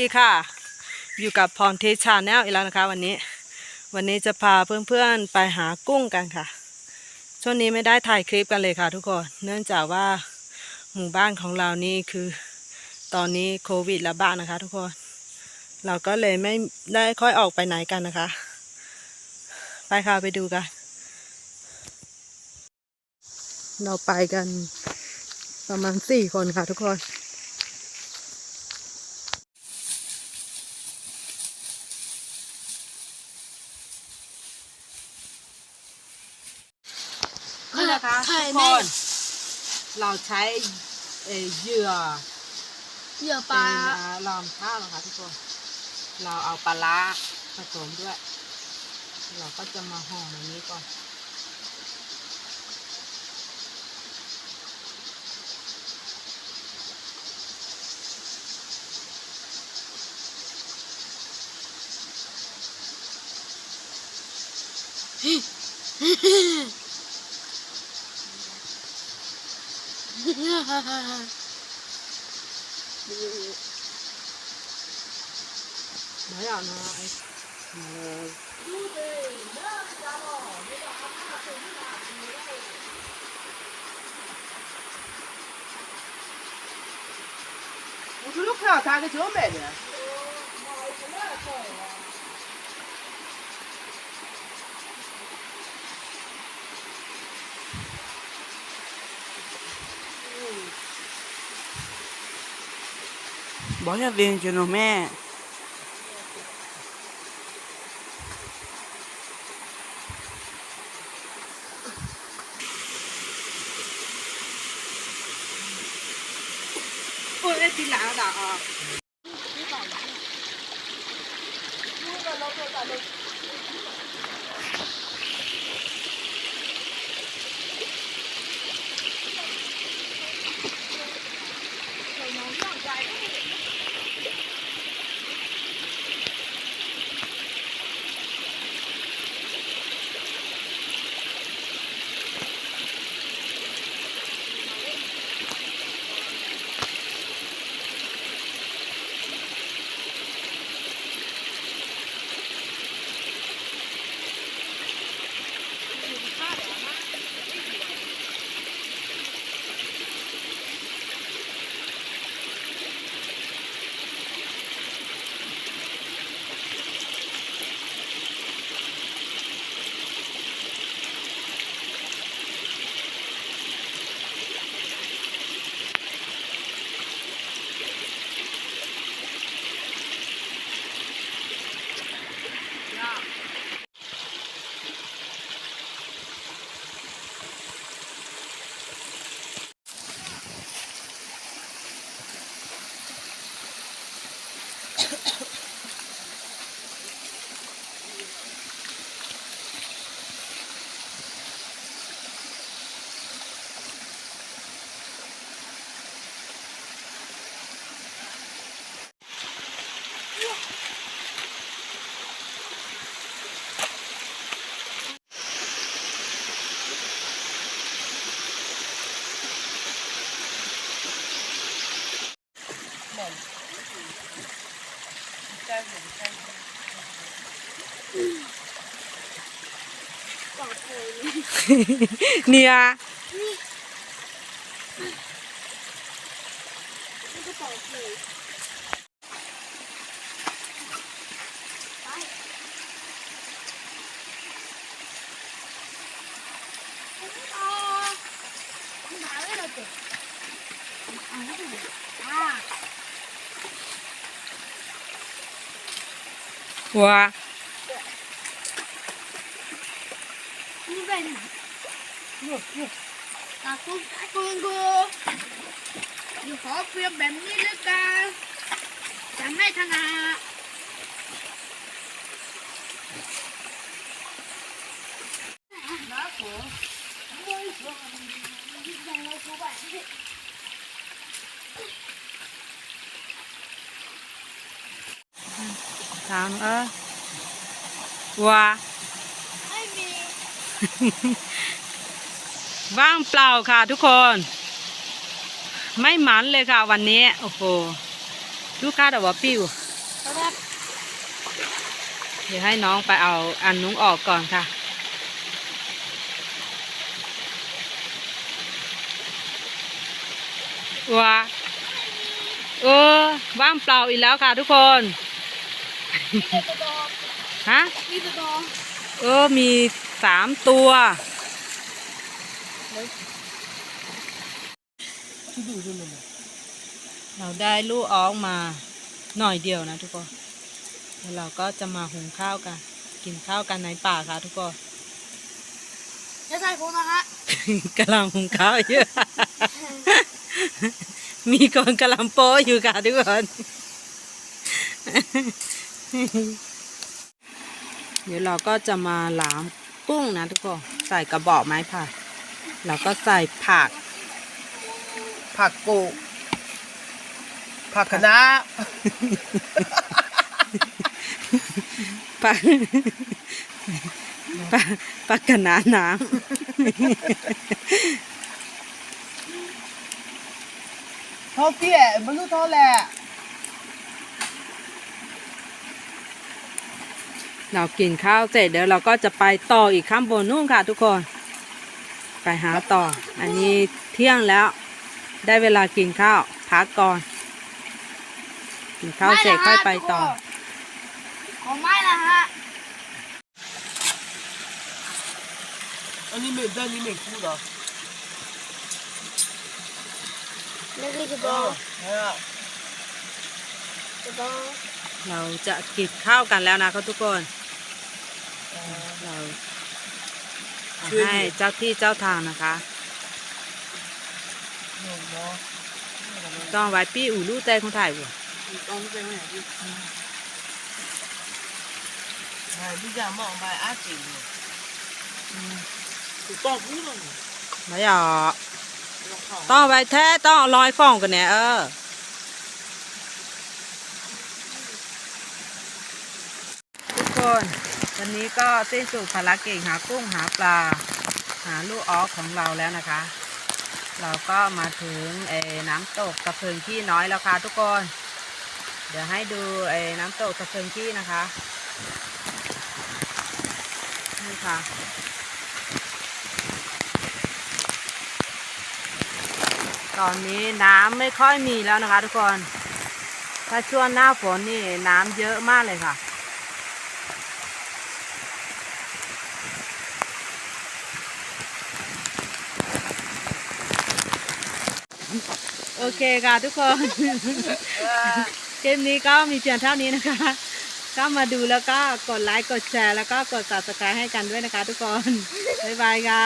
ดีค่ะ อยู่กับพรเทชาแนลอีกแล้วนะคะ วันนี้ วันนี้จะพาเพื่อนๆไปหากุ้งกันค่ะ ช่วงนี้ไม่ได้ถ่ายคลิปกันเลยค่ะทุกคน เนื่องจากว่าหมู่บ้านของเรานี่คือ ตอนนี้โควิดระบาดนะคะ ทุกคน เราก็เลยไม่ได้ค่อยออกไปไหนกันนะคะ ไปค่ะไปดูกัน เราไปกันประมาณสี่คนค่ะทุกคน นี่นะคะไข่ทุกแม่คนเราใช้เอ่อเหยื่อเหยื่อปเป็ลานอ่าลอมข้าวนะคะทุกคน เราเอาปลาร้าผสมด้วย เราก็จะมาห่อในนี้ก่อน 哈哈哈哈没有呢嗯我周六快要打个折卖的。Bora verde, não cho nó mẹ Mì Gõ Để không bỏ lỡ เนี่ยว้า กันจะไม่ทำงานถามเออวัวไม่มี ว่างเปล่าค่ะทุกคน ไม่หมันเลยค่ะวันนี้ โอ้โหลูกค้าแต่ว่าปิ้วไแล้วแบบเดี๋ยวให้น้องไปเอาอันนุ้งออกก่อนค่ะ ว้าเออว่างเปล่าอีกแล้วค่ะทุกคนมีแต่ตัวดอกฮะ มีแต่ดอกเออ มี สามตัวที่ดูดูมันเราได้ลูกออกมาหน่อยเดียวนะทุกคนแล้วเราก็จะมาหุงข้าวกัน กินข้าวกันในป่าค่ะทุกคนจะใส่ผมนะฮะกำลังหุงข้าวอยู่มีคนกำลังโป้อยู่ค่ะทุกคนเดี๋ยวเราก็จะมาหลาม กุ้งนะทุกคนใส่กระบอกไม้ไผ่แล้วก็ใส่ผัก ผักโกผักคะน้าปลาปลาปลากระนาน้เท่าเตี้ยมันรู้เท่าแหละ เรากินข้าวเสร็จเดี๋ยวเราก็จะไปต่ออีกข้างบนนู่นค่ะทุกคน ไปหาต่อ อันนี้เที่ยงแล้ว ได้เวลากินข้าวพักก่อน กินข้าวเสร็จค่อยไปต่อของไม้ละฮะอันนี้เหม็นด้านนี้เหม็นคู่เหรอนี่คือจะดเอออกเนี่ยจะดอกเราจะกินข้าวกันแล้วนะครับทุกคน เราเอาให้เจ้าที่เจ้าทางนะคะหนุ่มเนาะต้องไว้ปี้อู่ลู่เต้คนถ่ายอยู่ต้องไปไหนพี่ใช่พี่จะมองไปอาจิ๋วถูกต้องพูดเลยไม่หรอกต้องเอาไว้แท้ต้องเอาลอยฟ้องกันเนี่ยเออทุกคน วันนี้ก็สิ้นสุดภารกิจหากุ้งหาปลา หาลูกออกของเราแล้วนะคะ เราก็มาถึงเอน้ำตกตะเพิงขี้น้อยแล้วค่ะทุกคน เดี๋ยวให้ดูเอน้ำตกตะเพิงขี้นะคะนี่ค่ะตอนนี้น้ำไม่ค่อยมีแล้วนะคะ ทุกคน ถ้าช่วงหน้าฝนนี่น้ำเยอะมากเลยค่ะ โอเคค่ะทุกคนเกมนี้ก็มีเพียงเท่านี้นะคะก็มาดูแล้วก็กดไลค์กดแชร์ แล้วก็กด subscribe ให้กันด้วยนะคะทุกคน บ๊ายบายค่ะ